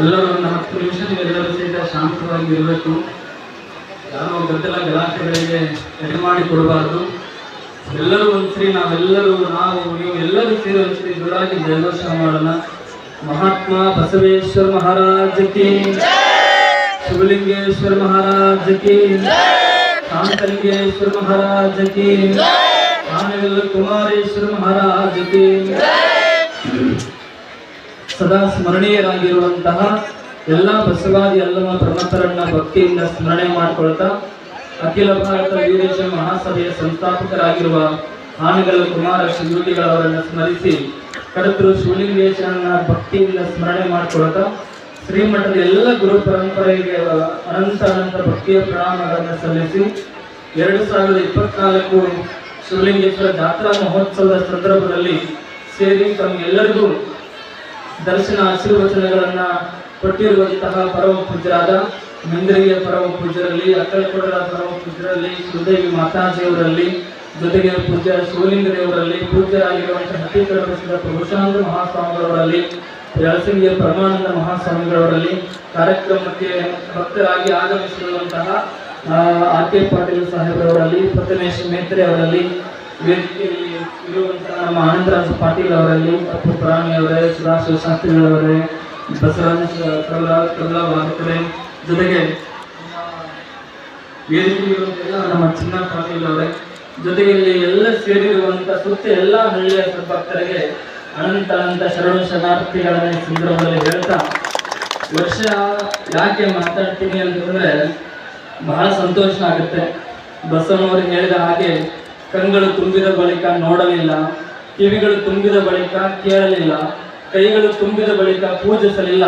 ಎಲ್ಲರೂ ಒಂದು ಹತ್ತು ನಿಮಿಷ ಎಲ್ಲರೂ ಸಹಿತ ಶಾಂತವಾಗಿ ಇರಬೇಕು. ಯಾರೋ ಗದ್ದಲ ಗಲಾಟೆಗಳಿಗೆ ಎಡೆ ಮಾಡಿ ಕೊಡಬಾರ್ದು. ಎಲ್ಲರೂ ಒಂದ್ಸರಿ ನಾವೆಲ್ಲರೂ, ನಾವು, ನೀವು ಎಲ್ಲರೂ ಸೇರಿ ಒಂದ್ಸರಿ ಜೋರಾಗಿ ಜಯಘೋಷ ಮಾಡೋಣ. ಮಹಾತ್ಮ ಬಸವೇಶ್ವರ ಮಹಾರಾಜ ಶಿವಲಿಂಗೇಶ್ವರ ಮಹಾರಾಜ ಕಿ ಶಾಂತಲಿಂಗೇಶ್ವರ ಮಹಾರಾಜ ಕಿ ಆನೆಗಲ್ಲು ಕುಮಾರೇಶ್ವರ ಮಹಾರಾಜ ಕಿ ಸದಾ ಸ್ಮರಣೀಯರಾಗಿರುವಂತಹ ಎಲ್ಲ ಬಸವಾದಿ ಅಲ್ಲಮ ಪ್ರಮತರನ್ನ ಭಕ್ತಿಯಿಂದ ಸ್ಮರಣೆ ಮಾಡಿಕೊಳ್ತಾ ಅಖಿಲ ಭಾರತ ವೀರೇಶ ಮಹಾಸಭೆಯ ಸಂಸ್ಥಾಪಕರಾಗಿರುವ ಆನೆಗಳ ಕುಮಾರ ಶಿವರುಡಿಗಳವರನ್ನು ಸ್ಮರಿಸಿ ಕಡತರು ಶಿವಲಿಂಗೇಶನ ಭಕ್ತಿಯಿಂದ ಸ್ಮರಣೆ ಮಾಡಿಕೊಳ್ತಾ ಶ್ರೀಮಠದ ಎಲ್ಲ ಗುರು ಪರಂಪರೆಗೆ ಅನಂತ ಅನಂತ ಭಕ್ತಿಯ ಪ್ರಣಾಮಗಳನ್ನು ಸಲ್ಲಿಸಿ ಎರಡು ಸಾವಿರದ ಇಪ್ಪತ್ನಾಲ್ಕು ಶಿವಲಿಂಗೇಶ್ವರ ಜಾತ್ರಾ ಮಹೋತ್ಸವದ ಸಂದರ್ಭದಲ್ಲಿ ಸೇರಿ ತಮಗೆಲ್ಲರಿಗೂ ದರ್ಶನ ಆಶೀರ್ವಚನಗಳನ್ನ ಕೊಟ್ಟಿರುವಂತಹ ಪರಮ ಪೂಜ್ಯರಾದ ಮಂದಿರಿಯ ಪರಮ ಪೂಜ್ಯರಲ್ಲಿ ಅಕ್ಕಲಕೋಟರ ಪರಮ ಪೂಜ್ಯರಲ್ಲಿ ಸುದೇವಿ ಮಾತಾಜಿಯವರಲ್ಲಿ, ಜೊತೆಗೆ ಪೂಜ್ಯ ಶಿವಲಿಂಗದೇವರಲ್ಲಿ, ಪೂಜ್ಯರಾಗಿರುವಂತಹ ಹಟ್ಟಿಕಡಬಸಿದ ಪ್ರಭುಷಾಂದ್ರ ಮಹಾಸ್ವಾಮಿಗಳವರಲ್ಲಿ ಯಲಸಿಂಗಿಯ ಪರಮಾನಂದ ಮಹಾಸ್ವಾಮಿಗಳವರಲ್ಲಿ ಕಾರ್ಯಕ್ರಮಕ್ಕೆ ಭಕ್ತರಾಗಿ ಆಗಮಿಸಿರುವಂತಹ ಆರ್ ಕೆ ಪಾಟೀಲ್ ಸಾಹೇಬರವರಲ್ಲಿ ಪ್ರಥಮೇಶ್ ಮೇತ್ರೆ ಅವರಲ್ಲಿ ವೇದಿಕೆಯಲ್ಲಿ ನಮ್ಮ ಆನಂದರಾಜ ಪಾಟೀಲ್ ಅವರಲ್ಲಿ ಅಪ್ಪು ಪ್ರಾಣಿ ಅವರೇ ಸುಧಾಶಿವ ಶಾಸ್ತ್ರಿಗಳವರೇ ಬಸವರಾಜ ಕಲ್ಲ ಕಲ್ಲ ವಾದಕರೇ ಜೊತೆಗೆ ವೇದಿಕೆಯಲ್ಲಿರುವಂತೆಲ್ಲ ನಮ್ಮ ಚಿನ್ನ ಪಾಟೀಲ್ ಅವರೇ. ಜೊತೆಗೆ ಇಲ್ಲಿ ಎಲ್ಲ ಸೇರಿರುವಂತ, ಸುತ್ತ ಎಲ್ಲ ಹಳ್ಳಿಯ ಭಕ್ತರಿಗೆ ಅನಂತ ಅನಂತ ಶರಣ ಶರಣಾರ್ಥಿಗಳನ್ನ ಸಂದರ್ಭದಲ್ಲಿ ಹೇಳ್ತಾ, ವರ್ಷ ಯಾಕೆ ಮಾತಾಡ್ತೀನಿ ಅಂತಂದ್ರೆ ಬಹಳ ಸಂತೋಷ ಆಗುತ್ತೆ. ಬಸವನವರು ಹೇಳಿದ ಹಾಗೆ ಕಣ್ಗಳು ತುಂಬಿದ ಬಳಿಕ ನೋಡಲಿಲ್ಲ, ಕಿವಿಗಳು ತುಂಬಿದ ಬಳಿಕ ಕೇಳಲಿಲ್ಲ, ಕೈಗಳು ತುಂಬಿದ ಬಳಿಕ ಪೂಜಿಸಲಿಲ್ಲ,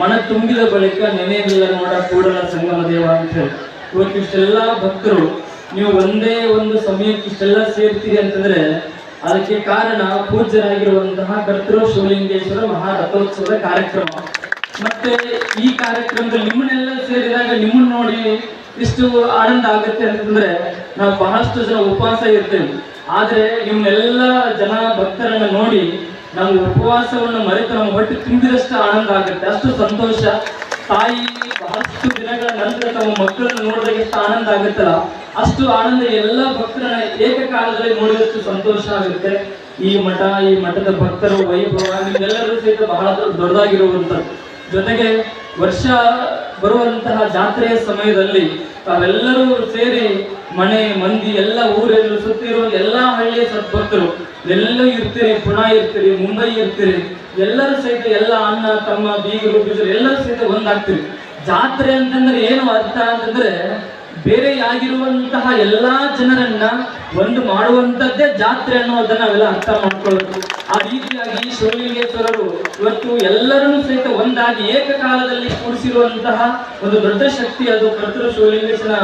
ಮನ ತುಂಬಿದ ಬಳಿಕ ನೆನೆಯಲಿಲ್ಲ ನೋಡ ಕೂಡಲ ಸಂಗಮ ದೇವ ಅಂತ ಹೇಳಿ. ಇವತ್ತು ಇಷ್ಟೆಲ್ಲ ಭಕ್ತರು, ನೀವು ಒಂದೇ ಒಂದು ಸಮಯಕ್ಕೆ ಇಷ್ಟೆಲ್ಲ ಸೇರ್ತೀರಿ ಅಂತಂದ್ರೆ ಅದಕ್ಕೆ ಕಾರಣ ಪೂಜ್ಯರಾಗಿರುವಂತಹ ಕರ್ತೃ ಶಿವಲಿಂಗೇಶ್ವರ ಮಹಾರಥೋತ್ಸವದ ಕಾರ್ಯಕ್ರಮ. ಮತ್ತೆ ಈ ಕಾರ್ಯಕ್ರಮದಲ್ಲಿ ನಿಮ್ಮನ್ನೆಲ್ಲ ಸೇರಿದಾಗ ನಿಮ್ಮನ್ನ ನೋಡಿ ಇಷ್ಟು ಆನಂದ ಆಗುತ್ತೆ ಅಂತಂದ್ರೆ ನಾವು ಬಹಳಷ್ಟು ಜನ ಉಪವಾಸ ಇರ್ತೇವೆ. ಆದರೆ ಇವನ್ನೆಲ್ಲ ಜನ ಭಕ್ತರನ್ನು ನೋಡಿ ನಾವು ಉಪವಾಸವನ್ನು ಮರೆತು ನಮ್ಮ ಹೊಟ್ಟೆ ತುಂಬಿದಷ್ಟು ಆನಂದ ಆಗುತ್ತೆ. ಅಷ್ಟು ಸಂತೋಷ. ತಾಯಿ ಬಹಳಷ್ಟು ದಿನಗಳ ನಂತರ ತಮ್ಮ ಮಕ್ಕಳನ್ನು ನೋಡಿದಾಗ ಎಷ್ಟು ಆನಂದ ಆಗುತ್ತಲ್ಲ. ಅಷ್ಟು ಆನಂದ ಎಲ್ಲ ಭಕ್ತರನ್ನ ಏಕಕಾಲದಲ್ಲಿ ನೋಡಿದಷ್ಟು ಸಂತೋಷ ಆಗುತ್ತೆ. ಈ ಮಠ, ಈ ಮಠದ ಭಕ್ತರು, ವೈಭವ, ನಿಮ್ಮೆಲ್ಲರೂ ಸಹಿತ ಬಹಳ ದೊಡ್ಡದಾಗಿರುವಂತ ಜೊತೆಗೆ ವರ್ಷ ಬರುವಂತಹ ಜಾತ್ರೆಯ ಸಮಯದಲ್ಲಿ ತಾವೆಲ್ಲರೂ ಸೇರಿ ಮನೆ, ಮಂದಿ, ಎಲ್ಲ ಊರಲ್ಲಿ ಸುತ್ತಿರೋ ಎಲ್ಲ ಹಳ್ಳಿಯ ಸದ್ಭಕ್ತರು, ಎಲ್ಲೂ ಇರ್ತೀರಿ, ಪುಣೆ ಇರ್ತೀರಿ, ಮುಂಬೈ ಇರ್ತೀರಿ, ಎಲ್ಲರೂ ಸಹಿತ ಎಲ್ಲ ಅಣ್ಣ, ತಮ್ಮ, ಬೀಗರು, ಬೀಜರು ಎಲ್ಲರೂ ಸಹಿತ ಒಂದಾಗ್ತೀರಿ. ಜಾತ್ರೆ ಅಂತಂದ್ರೆ ಏನು ಅರ್ಥ ಅಂತಂದ್ರೆ ಬೇರೆ ಆಗಿರುವಂತಹ ಎಲ್ಲಾ ಜನರನ್ನ ಒಂದು ಮಾಡುವಂತದ್ದೇ ಜಾತ್ರೆ ಅನ್ನೋದನ್ನ ನಾವೆಲ್ಲ ಅರ್ಥ ಮಾಡ್ಕೊಳ್ಳೋದು. ಆ ರೀತಿಯಾಗಿ ಶಿವಲಿಂಗೇಶ್ವರರು ಇವತ್ತು ಎಲ್ಲರನ್ನೂ ಸಹಿತ ಒಂದಾಗಿ ಏಕಕಾಲದಲ್ಲಿ ಕೂಡಿಸಿರುವಂತಹ ಒಂದು ದೊಡ್ಡ ಶಕ್ತಿ, ಅದು ಕರ್ತೃ ಶಿವಲಿಂಗೇಶನ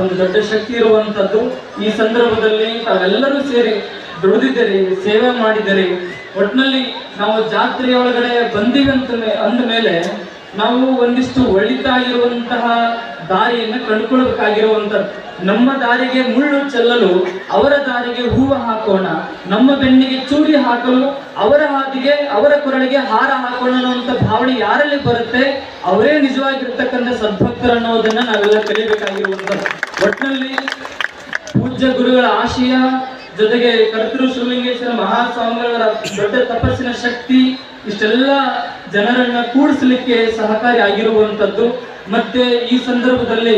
ಒಂದು ದೊಡ್ಡ ಶಕ್ತಿ ಇರುವಂತದ್ದು. ಈ ಸಂದರ್ಭದಲ್ಲಿ ತಾವೆಲ್ಲರೂ ಸೇರಿ ದುಡಿದಿದ್ದರೆ, ಸೇವೆ ಮಾಡಿದರೆ ಒಟ್ಟಿನಲ್ಲಿ ನಾವು ಜಾತ್ರೆಯೊಳಗಡೆ ಬಂದಿವಿ ಅಂತ ಅಂದ ಮೇಲೆ ನಾವು ಒಂದಿಷ್ಟು ಒಳಿತಾ ಇರುವಂತಹ ದಾರಿಯನ್ನು ಕಂಡುಕೊಳ್ಬೇಕಾಗಿರುವಂಥದ್ದು ನಮ್ಮ ದಾರಿಗೆ ಮುಳ್ಳು ಚೆಲ್ಲಲು, ಅವರ ದಾರಿಗೆ ಹೂವು ಹಾಕೋಣ, ನಮ್ಮ ಬೆನ್ನಿಗೆ ಚೂರಿ ಹಾಕಲು, ಅವರ ಹಾದಿಗೆ, ಅವರ ಕೊರಳಿಗೆ ಹಾರ ಹಾಕೋಣ ಅನ್ನುವಂಥ ಭಾವನೆ ಯಾರಲ್ಲಿ ಬರುತ್ತೆ? ಅವರೇ ನಿಜವಾಗಿರ್ತಕ್ಕಂಥ ಸದ್ಭಕ್ತರು ಅನ್ನೋದನ್ನ ನಾವೆಲ್ಲ ಕಲಿಬೇಕಾಗಿರುವಂಥದ್ದು. ಒಟ್ಟಿನಲ್ಲಿ ಪೂಜ್ಯ ಗುರುಗಳ ಆಶಯ, ಜೊತೆಗೆ ಕರ್ತೃ ಶಿವಲಿಂಗೇಶ್ವರ ಮಹಾಸ್ವಾಮಿಗಳ ದೊಡ್ಡ ತಪಸ್ಸಿನ ಶಕ್ತಿ, ಇಷ್ಟೆಲ್ಲ ಜನರನ್ನ ಕೂಡಿಸಲಿಕ್ಕೆ ಸಹಕಾರಿ ಆಗಿರುವಂತದ್ದು. ಮತ್ತೆ ಈ ಸಂದರ್ಭದಲ್ಲಿ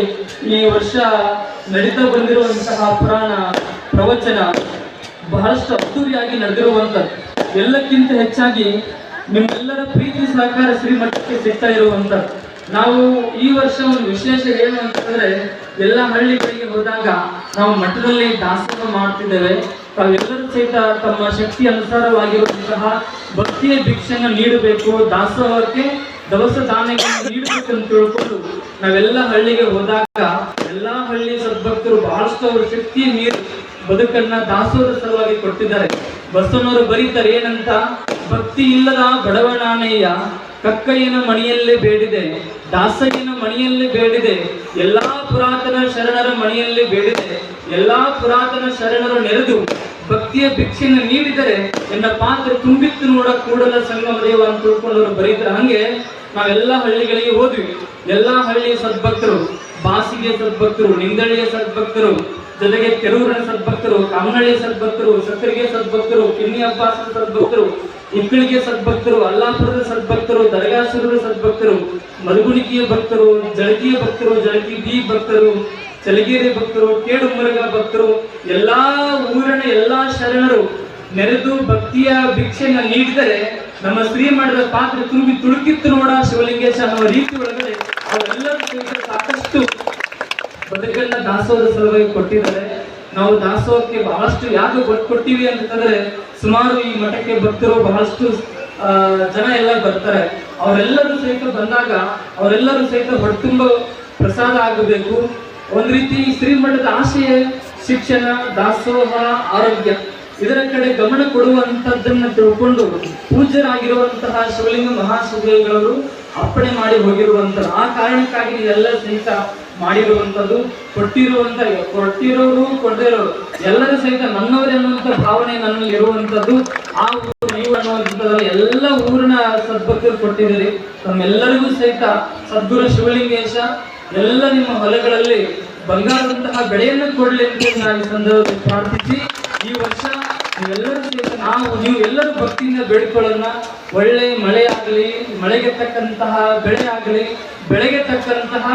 ಈ ವರ್ಷ ನಡೀತಾ ಬಂದಿರುವಂತಹ ಪುರಾಣ ಪ್ರವಚನ ಬಹಳಷ್ಟು ಅದ್ದೂರಿಯಾಗಿ ನಡೆದಿರುವಂಥದ್ದು ಎಲ್ಲಕ್ಕಿಂತ ಹೆಚ್ಚಾಗಿ ನಿಮ್ಮೆಲ್ಲರ ಪ್ರೀತಿ ಸಹಕಾರ ಶ್ರೀಮಠಕ್ಕೆ ಸಿಗ್ತಾ ಇರುವಂಥದ್ದು ನಾವು ಈ ವರ್ಷ ಒಂದು ವಿಶೇಷ ಏನು ಅಂತಂದ್ರೆ, ಎಲ್ಲ ಹಳ್ಳಿಗಳಿಗೆ ಹೋದಾಗ ನಾವು ಮಠದಲ್ಲಿ ದಾಸೋಹ ಮಾಡ್ತಿದ್ದೇವೆ. ತಾವೆಲ್ಲರೂ ಸಹಿತ ತಮ್ಮ ಶಕ್ತಿ ಅನುಸಾರವಾಗಿರುವಂತಹ ಭಕ್ತಿಯ ಭಿಕ್ಷೆಯನ್ನು ನೀಡಬೇಕು, ದಾಸೋಹಕ್ಕೆ ದವಸ ದಾನಗಳನ್ನು ನೀಡಬೇಕು ಅಂತ ತಿಳ್ಕೊಂಡು ನಾವೆಲ್ಲ ಹಳ್ಳಿಗೆ ಹೋದಾಗ ಎಲ್ಲಾ ಹಳ್ಳಿ ಸದ್ಭಕ್ತರು ಬಹಳಷ್ಟು ಶಕ್ತಿ ಮೀರಿ ಬದುಕನ್ನ ದಾಸೋಹದ ಸಲುವಾಗಿ ಕೊಟ್ಟಿದ್ದಾರೆ. ಬಸವನವರು ಬರೀತಾರೆ, ಏನಂತ? ಭಕ್ತಿ ಇಲ್ಲದ ಬಡವನಾನೆಯ ಕಕ್ಕಯ್ಯನ ಮಣಿಯಲ್ಲೇ ಬೇಡಿದೆ, ದಾಸಯ್ಯನ ಮಣಿಯಲ್ಲಿ ಬೇಡಿದೆ, ಎಲ್ಲಾ ಪುರಾತನ ಶರಣರ ಮಣಿಯಲ್ಲಿ ಬೇಡಿದೆ, ಎಲ್ಲಾ ಪುರಾತನ ಶರಣರು ನೆರೆದು ಭಕ್ತಿಯ ಭಿಕ್ಷೆಯನ್ನು ನೀಡಿದರೆ ಎನ್ನ ಪಾತ್ರ ತುಂಬಿತ್ತು ನೋಡ ಕೂಡಲ ಸಂಗಮ ದೇವ ಅಂತ ತಿಳ್ಕೊಂಡವರು ಬರೀತಾರೆ. ಹಂಗೆ ನಾವೆಲ್ಲ ಹಳ್ಳಿಗಳಿಗೆ ಹೋದ್ವಿ. ಎಲ್ಲ ಹಳ್ಳಿಯ ಸದ್ಭಕ್ತರು, ಬಾಸಿಗೆ ಸದ್ಭಕ್ತರು ನಿಂದಳಿಯ ಸದ್ಭಕ್ತರು, ಜೊತೆಗೆ ಕೆರೂರಿನ ಸದ್ಭಕ್ತರು ಕಾಮನಹಳ್ಳಿಯ ಸದ್ಭಕ್ತರು ಸಕ್ಕರಿಗೆ ಸದ್ಭಕ್ತರು, ಕಿನ್ನಿ ಸದ್ಭಕ್ತರು, ಇಕ್ಕಳಿಗೆ ಸದ್ಭಕ್ತರು, ಅಲ್ಲಾಪುರದ ಸದ್ಭಕ್ತರು ದರಗಾಸುರದ ಸದ್ಭಕ್ತರು, ಮರುಗುಣಿಕೆಯ ಭಕ್ತರು, ಜಳಕಿಯ ಭಕ್ತರು, ಜಳಕಿ ಬಿ ಭಕ್ತರು ಚಲಗೇರಿ ಭಕ್ತರು ಕೇಡು ಮುರುಗ ಭಕ್ತರು, ಎಲ್ಲಾ ಊರಿನ ಎಲ್ಲಾ ಶರಣರು ನೆರೆದು ಭಕ್ತಿಯ ಭಿಕ್ಷೆನ ನೀಡಿದರೆ ನಮ್ಮ ಸ್ತ್ರೀ ಮಾಡಿದ ಪಾತ್ರೆ ತುಂಬಿ ತುಳುಕಿತ್ತು ನೋಡ ಶಿವಲಿಂಗೇಶ ಅನ್ನೋ ರೀತಿ ಒಳಗಡೆ ಅವರೆಲ್ಲರೂ ಸಾಕಷ್ಟು ಬದುಕನ್ನ ದಾಸೋಹದ ಸಲುವಾಗಿ ಕೊಟ್ಟಿದ್ದಾರೆ. ನಾವು ದಾಸೋಹಕ್ಕೆ ಬಹಳಷ್ಟು ಯಾಕೆ ಕೊಟ್ಟು ಕೊಟ್ಟಿವಿ ಅಂತಂದ್ರೆ ಸುಮಾರು ಈ ಮಠಕ್ಕೆ ಭಕ್ತರು ಬಹಳಷ್ಟು ಜನ ಎಲ್ಲ ಬರ್ತಾರೆ. ಅವರೆಲ್ಲರೂ ಸಹಿತ ಬಂದಾಗ ಅವರೆಲ್ಲರೂ ಸಹಿತ ಹೊಟ್ಟುಂಬ ಪ್ರಸಾದ ಆಗಬೇಕು. ಒಂದ್ ರೀತಿ ಶ್ರೀಮಠದ ಆಶಯ, ಶಿಕ್ಷಣ, ದಾಸೋಹ, ಆರೋಗ್ಯ, ಇದರ ಕಡೆ ಗಮನ ಕೊಡುವಂತದ್ದನ್ನ ತಿಳ್ಕೊಂಡು ಪೂಜ್ಯರಾಗಿರುವಂತಹ ಶಿವಲಿಂಗ ಮಹಾಶಿವಗಳವರು ಅಪ್ಪಣೆ ಮಾಡಿ ಹೋಗಿರುವಂತ, ಆ ಕಾರಣಕ್ಕಾಗಿ ಎಲ್ಲ ಸಹಿತ ಮಾಡಿರುವಂತದ್ದು, ಕೊಟ್ಟಿರುವಂತ, ಕೊಟ್ಟಿರೋರು ಕೊಡದಿರೋರು, ಎಲ್ಲರ ಸಹಿತ ನನ್ನವರೇ ಅನ್ನುವಂಥ ಭಾವನೆ ನನ್ನಲ್ಲಿ ಇರುವಂತದ್ದು, ಆ ಊರು ನೀವು ಅನ್ನುವಂಥದ್ದು ಎಲ್ಲ ಊರಿನ ಸದ್ಭಕ್ತರು ಕೊಟ್ಟಿದ್ದೀರಿ. ತಮ್ಮೆಲ್ಲರಿಗೂ ಸಹಿತ ಸದ್ಗುರು ಶಿವಲಿಂಗೇಶ ಎಲ್ಲ ನಿಮ್ಮ ಹೊಲಗಳಲ್ಲಿ ಬಂಗಾರದಂತಹ ಬೆಳೆಯನ್ನು ಕೊಡಲಿ ಅಂತ ನಾನು ಈ ಪ್ರಾರ್ಥಿಸಿ, ಈ ವರ್ಷ ನೀವೆಲ್ಲರೂ ಸೇರಿ ನಾವು, ನೀವು ಎಲ್ಲರೂ ಭಕ್ತಿಯಿಂದ ಬೇಡಿಕೊಳ್ಳೋಣ. ಒಳ್ಳೆ ಮಳೆ ಆಗಲಿ, ಮಳೆಗೆ ತಕ್ಕಂತಹ ಬೆಳೆ ಆಗಲಿ, ಬೆಳೆಗೆ ತಕ್ಕಂತಹ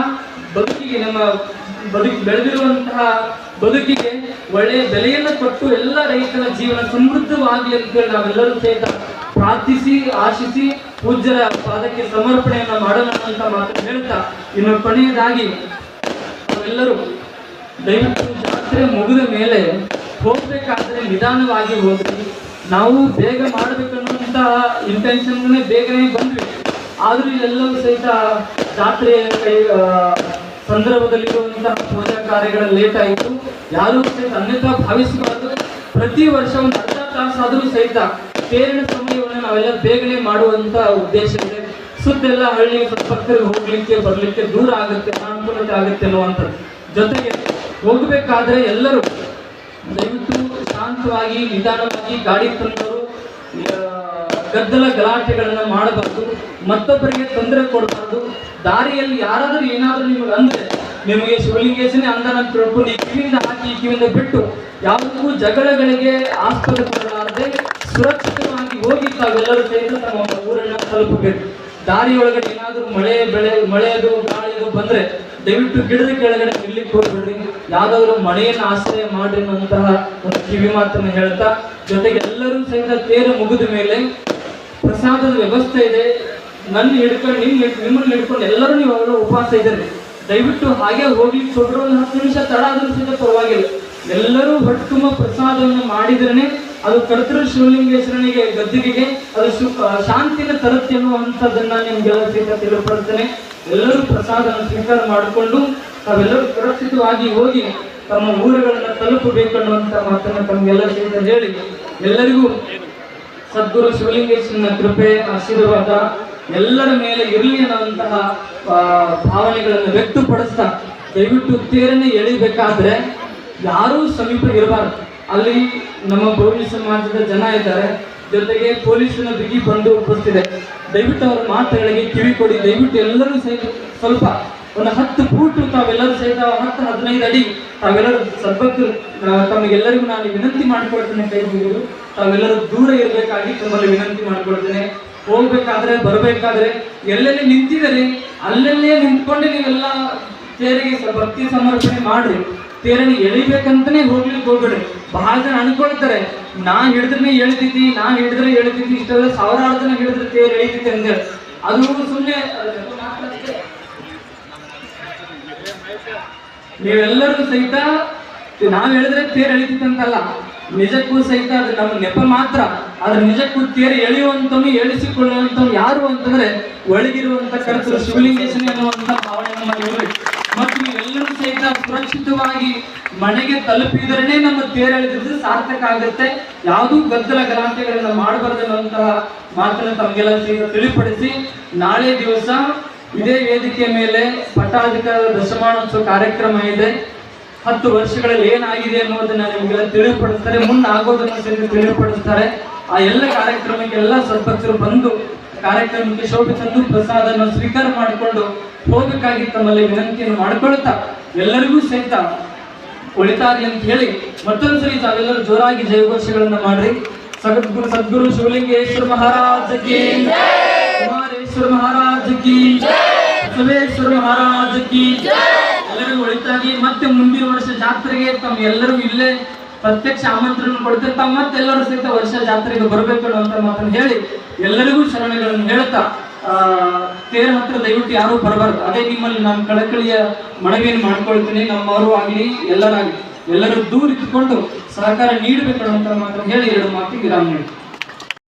ಬದುಕಿಗೆ ನಮ್ಮ ಬದುಕಿ, ಬೆಳೆದಿರುವಂತಹ ಬದುಕಿಗೆ ಒಳ್ಳೆಯ ಬೆಲೆಯನ್ನು ಕೊಟ್ಟು ಎಲ್ಲ ರೈತರ ಜೀವನ ಸಮೃದ್ಧವಾಗಲಿ ಅಂತೇಳಿ ನಾವೆಲ್ಲರೂ ಸಹಿತ ಪ್ರಾರ್ಥಿಸಿ, ಆಶಿಸಿ, ಪೂಜ್ಯರ ಪಾದಕ್ಕೆ ಸಮರ್ಪಣೆಯನ್ನು ಮಾಡೋಣ ಅಂತ ಮಾತು ಹೇಳ್ತಾ ಇನ್ನು ಕೊನೆಯದಾಗಿ ನಾವೆಲ್ಲರೂ ದಯವಿಟ್ಟು ಜಾತ್ರೆ ಮುಗಿದ ಮೇಲೆ ಹೋಗ್ಬೇಕಾದ್ರೆ ನಿಧಾನವಾಗಿ ಹೋಗ್ರಿ ನಾವು ಬೇಗ ಮಾಡ್ಬೇಕನ್ನುವಂತ ಇಂಟೆನ್ಷನ್ ಬೇಗನೆ ಬಂದ್ವಿ. ಆದ್ರೂ ಎಲ್ಲರೂ ಸಹಿತ ಜಾತ್ರೆ ಕೈ ಸಂದರ್ಭದಲ್ಲಿರುವಂತಹ ಪೂಜಾ ಕಾರ್ಯಗಳ ಲೇಟ್ ಆಯಿತು. ಯಾರು ಸಹಿತ ಅನ್ಯತಾ ಭಾವಿಸಬಾರದು. ಪ್ರತಿ ವರ್ಷ ಒಂದು ಅರ್ಧ ತಾಸಾದರೂ ಸಹಿತ ತೇರಿನ ಸಮಯವನ್ನು ನಾವೆಲ್ಲ ಬೇಗನೆ ಮಾಡುವಂತ ಉದ್ದೇಶ ಇದೆ. ಸುದ್ದೆಲ್ಲ ಹಳ್ಳಿ ಭಕ್ತರಿಗೆ ಹೋಗ್ಲಿಕ್ಕೆ, ಬರ್ಲಿಕ್ಕೆ ದೂರ ಆಗುತ್ತೆ ಅನುಕೂಲತೆ ಆಗುತ್ತೆ ಅನ್ನುವಂಥದ್ದು. ಜೊತೆಗೆ ಹೋಗಬೇಕಾದ್ರೆ ಎಲ್ಲರೂ ದಯವಿಟ್ಟು ಶಾಂತವಾಗಿ, ನಿಧಾನವಾಗಿ ಗಾಡಿ ತಂದವರು ಗದ್ದಲ ಗಲಾಟೆಗಳನ್ನ ಮಾಡಬಾರ್ದು. ಮತ್ತೊಬ್ಬರಿಗೆ ತೊಂದರೆ ಕೊಡಬಾರ್ದು. ದಾರಿಯಲ್ಲಿ ಯಾರಾದರೂ ಏನಾದರೂ ನಿಮಗೆ ಅಂದ್ರೆ ನಿಮಗೆ ಶಿವಲಿಂಗೇಶನೇ ಅಂದನ ತಿಳ್ಕೊಂಡು ಈ ಕಿವಿಯಿಂದ ಹಾಕಿ, ಈ ಕಿವಿಯಿಂದ ಬಿಟ್ಟು ಯಾವುದಕ್ಕೂ ಜಗಳಗಳಿಗೆ ಆಸ್ಪದ ಕೊಡಲಾರದೆ ಸುರಕ್ಷಿತವಾಗಿ ಹೋಗಿ ತಾವೆಲ್ಲರೂ ಸಹಿತ ತಮ್ಮ ಊರನ್ನ ತಲುಪಬೇಕು. ದಾರಿಯೊಳಗಡೆ ಏನಾದರೂ ಮಳೆ, ಬೆಳೆ, ಮಳೆಯದು, ಗಾಳಿಯದು ಬಂದ್ರೆ ದಯವಿಟ್ಟು ಗಿಡದ ಕೆಳಗಡೆ ನಿಲ್ಲಿಕ್ಕೆ ಹೋಗ್ಬಿಡ್ರಿ. ಯಾವ್ದಾದ್ರು ಮಳೆಯನ್ನು ಆಶ್ರಯ ಮಾಡ್ರಿ ಅನ್ನುವಂತಹ ಒಂದು ಕಿವಿ ಮಾತನ್ನು ಹೇಳ್ತಾ, ಜೊತೆಗೆ ಎಲ್ಲರೂ ಸಹಿತ ತೇರು ಮುಗಿದ ಮೇಲೆ ಪ್ರಸಾದದ ವ್ಯವಸ್ಥೆ ಇದೆ. ನನ್ನ ಹಿಡ್ಕೊಂಡು, ನಿಮ್ ನಿಮ್ಮನ್ನ ಹಿಡ್ಕೊಂಡು ಎಲ್ಲರೂ ನೀವು ಅವರ ಉಪವಾಸ ಇದ್ದಾರೆ. ದಯವಿಟ್ಟು ಹಾಗೆ ಹೋಗಿ ಹೊರಡ್ರು ಒಂದು ಹತ್ತು ನಿಮಿಷ ತಡ ಆದ್ರೂ ಸಹಿತ ಪರವಾಗಿಲ್ಲ. ಎಲ್ಲರೂ ಹೊಟ್ಟೆ ತುಂಬ ಪ್ರಸಾದವನ್ನು ಮಾಡಿದ್ರೇನೆ ಅದು ಕರ್ತೃ ಶಿವಲಿಂಗೇಶ್ವರನಿಗೆ ಗದ್ದಿಗೆಗೆ, ಅದು ಶು- ಶಾಂತಿನ ತರುತ್ತೆ ಅನ್ನುವಂಥದ್ದನ್ನ ನಿಮ್ಗೆಲ್ಲ ತಿಳಿಪಡ್ತೇನೆ ಎಲ್ಲರೂ ಪ್ರಸಾದವನ್ನು ಸ್ವೀಕಾರ ಮಾಡಿಕೊಂಡು ತಾವೆಲ್ಲರೂ ಸುರಕ್ಷಿತವಾಗಿ ಹೋಗಿ ತಮ್ಮ ಊರುಗಳನ್ನ ತಲುಪಬೇಕನ್ನುವಂತ ಮಾತನ್ನ ತಮಗೆಲ್ಲ ಸಹಿತ ಹೇಳಿ. ಎಲ್ಲರಿಗೂ ಸದ್ಗುರು ಶಿವಲಿಂಗೇಶ್ವರನ ಕೃಪೆ, ಆಶೀರ್ವಾದ, ಎಲ್ಲರ ಮೇಲೆ ಇರಲಿ ಅನ್ನುವಂತಹ ಭಾವನೆಗಳನ್ನು ವ್ಯಕ್ತಪಡಿಸ್ತಾ ದಯವಿಟ್ಟು ತೇರನ್ನು ಎಳಿಬೇಕಾದ್ರೆ ಯಾರೂ ಸಮೀಪ ಇರಬಾರ್ದು. ಅಲ್ಲಿ ನಮ್ಮ ಭವ್ಯ ಸಮಾಜದ ಜನ ಇದ್ದಾರೆ. ಜೊತೆಗೆ ಪೊಲೀಸಿನ ಬಿಗಿ ಬಂದು ಉಪಸ್ಥಿದೆ ದಯವಿಟ್ಟು ಅವರ ಮಾತುಗಳಿಗೆ ಕಿವಿ ಕೊಡಿ. ದಯವಿಟ್ಟು ಎಲ್ಲರೂ ಸಹಿತ ಸ್ವಲ್ಪ ಒಂದು ಹತ್ತು ಫೂಟ್ ತಾವೆಲ್ಲರೂ ಸಹಿತ ಹತ್ತು, ಹದಿನೈದು ಅಡಿ ತಾವೆಲ್ಲರೂ ಸದ್ಭಕ್ತರು ತಮಗೆಲ್ಲರಿಗೂ ನಾನು ವಿನಂತಿ ಮಾಡ್ಕೊಳ್ತೇನೆ ಕೈ ತಾವೆಲ್ಲರೂ ದೂರ ಇರಬೇಕಾಗಿ ತಮ್ಮಲ್ಲಿ ವಿನಂತಿ ಮಾಡ್ಕೊಳ್ತೇನೆ. ಹೋಗ್ಬೇಕಾದ್ರೆ, ಬರಬೇಕಾದ್ರೆ ಎಲ್ಲೆಲ್ಲಿ ನಿಂತಿದರೆ ಅಲ್ಲೆಲ್ಲೇ ನಿಂತ್ಕೊಂಡು ನೀವೆಲ್ಲ ತೇರಿಗೆ ಭಕ್ತಿ ಸಮರ್ಪಣೆ ಮಾಡ್ರಿ. ತೇರನ್ನು ಎಳಿಬೇಕಂತಾನೆ ಹೋಗ್ಲಿಕ್ಕೆ ಹೋಗ್ಬೇಡ್ರಿ. ಬಹಳ ಜನ ಅನ್ಕೊಳ್ತಾರೆ, ನಾ ಹಿಡಿದ್ರೆ ಎಳಿತೈತಿ, ನಾ ಹಿಡಿದ್ರೆ ಎಳಿತೈತಿ, ಇಷ್ಟೆಲ್ಲ ಸಾವಿರಾರು ಜನ ಹಿಡಿದ್ರೆ ತೇರು ಎಳಿತೈತಿ ಅಂದೇಳಿ ಅದು ಸುಮ್ಮನೆ ನೀವೆಲ್ಲರೂ ಸಹಿತ, ನಾವ್ ಹೇಳಿದ್ರೆ ತೇರು ಎಳಿತಿತ್ತಂತಲ್ಲ ನಿಜಕ್ಕೂ ಸಹಿತ ಅದು ನಮ್ಮ ನೆಪ ಮಾತ್ರ. ಆದ್ರೆ ನಿಜಕ್ಕೂ ತೇರು ಎಳೆಯುವಂತವನು ಎಳಿಸಿಕೊಳ್ಳುವಂತವನು ಯಾರು ಅಂತಂದ್ರೆ ಒಳಗಿರುವಂತ ಕರ್ತರು ಶಿವಲಿಂಗೇಶನೇ ಅನ್ನುವಂತ ಭಾವನೆ ನಮ್ಮಲ್ಲಿ ಸಹಿತ ಸುರಕ್ಷಿತವಾಗಿ ಮನೆಗೆ ತಲುಪಿದ್ರೇ ನಮ್ಮ ತೇರಳಿದ್ರೆ ಸಾರ್ಥಕ ಆಗುತ್ತೆ. ಯಾವುದೂ ಗದ್ದಲ ಗಲಾಟೆಗಳನ್ನ ಮಾಡಬಾರ್ದು ಅನ್ನುವಂತಹ ಮಾತನ್ನ ತಮಗೆಲ್ಲ ತಿಳಿಪಡಿಸಿ, ನಾಳೆ ದಿವಸ ಇದೇ ವೇದಿಕೆ ಮೇಲೆ ಪಟ್ಟಾಧಿಕಾರ ದಶಮಾನೋತ್ಸವ ಕಾರ್ಯಕ್ರಮ ಇದೆ. ಹತ್ತು ವರ್ಷಗಳಲ್ಲಿ ಏನಾಗಿದೆ ಅನ್ನೋದನ್ನ ನಿಮಗೆಲ್ಲ ತಿಳಿಪಡಿಸ್ತಾರೆ. ಮುನ್ನ ಆಗೋದನ್ನ ತಿಳಿಪಡಿಸ್ತಾರೆ. ಆ ಎಲ್ಲ ಕಾರ್ಯಕ್ರಮಕ್ಕೆ ಎಲ್ಲ ಸದ್ಭಕ್ತರು ಬಂದು ಕಾರ್ಯಕ್ರಮಕ್ಕೆ ಶೋಭೆ ತಂದು ಪ್ರಸಾದನ ಸ್ವೀಕಾರ ಮಾಡಿಕೊಂಡು ಹೋಗಬೇಕಾಗಿ ತಮ್ಮಲ್ಲಿ ವಿನಂತಿಯನ್ನು ಮಾಡಿಕೊಳ್ತಾ ಎಲ್ಲರಿಗೂ ಸಹಿತ ಉಳಿತಾಗ್ಲಿ ಅಂತ ಹೇಳಿ ಮತ್ತೊಂದ್ಸರಿ ತಾವೆಲ್ಲರೂ ಜೋರಾಗಿ ಜಯಘೋಷಗಳನ್ನು ಮಾಡ್ರಿ. ಸದ್ಗುರು ಸದ್ಗುರು ಶಿವಲಿಂಗೇಶ್ವರ ಮಹಾರಾಜ ಕುಮಾರೇಶ್ವರ ಮಹಾರಾಜ ಕಿ ಬಸವೇಶ್ವರ ಮಹಾರಾಜ ಎಲ್ಲರಿಗೂ ಒಳಿತಾಗಿ ಮತ್ತೆ ಮುಂದಿನ ವರ್ಷ ಜಾತ್ರೆಗೆ ತಮ್ಮ ಎಲ್ಲರೂ ಇಲ್ಲೇ ಪ್ರತ್ಯಕ್ಷ ಆಮಂತ್ರಣ ಕೊಡ್ತಿರ್ತಾ ಮತ್ತೆ ಮತ್ತೆಲ್ಲರೂ ಸಹಿತ ವರ್ಷ ಜಾತ್ರೆಗೆ ಬರಬೇಕು ಅಂತ ಮಾತ್ರ ಹೇಳಿ ಎಲ್ಲರಿಗೂ ಶರಣಗಳನ್ನು ಹೇಳ್ತಾ ತೇರ ಹತ್ರ ದಯವಿಟ್ಟು ಯಾರು ಬರಬಾರ್ದು. ಅದೇ ನಿಮ್ಮಲ್ಲಿ ನಾನು ಕಳಕಳಿಯ ಮನವಿಯನ್ನು ಮಾಡ್ಕೊಳ್ತೀನಿ. ನಮ್ಮವರು ಆಗಲಿ, ಎಲ್ಲರಾಗಲಿ, ಎಲ್ಲರೂ ದೂರ ಇಟ್ಟುಕೊಂಡು ಸಹಕಾರ ನೀಡಬೇಕು ಅನ್ನುವಂತ ಮಾತನ್ನು ಹೇಳಿ ಎರಡು ಮಾತಿಗೆ ವಿರಾಮ ನೀಡಿ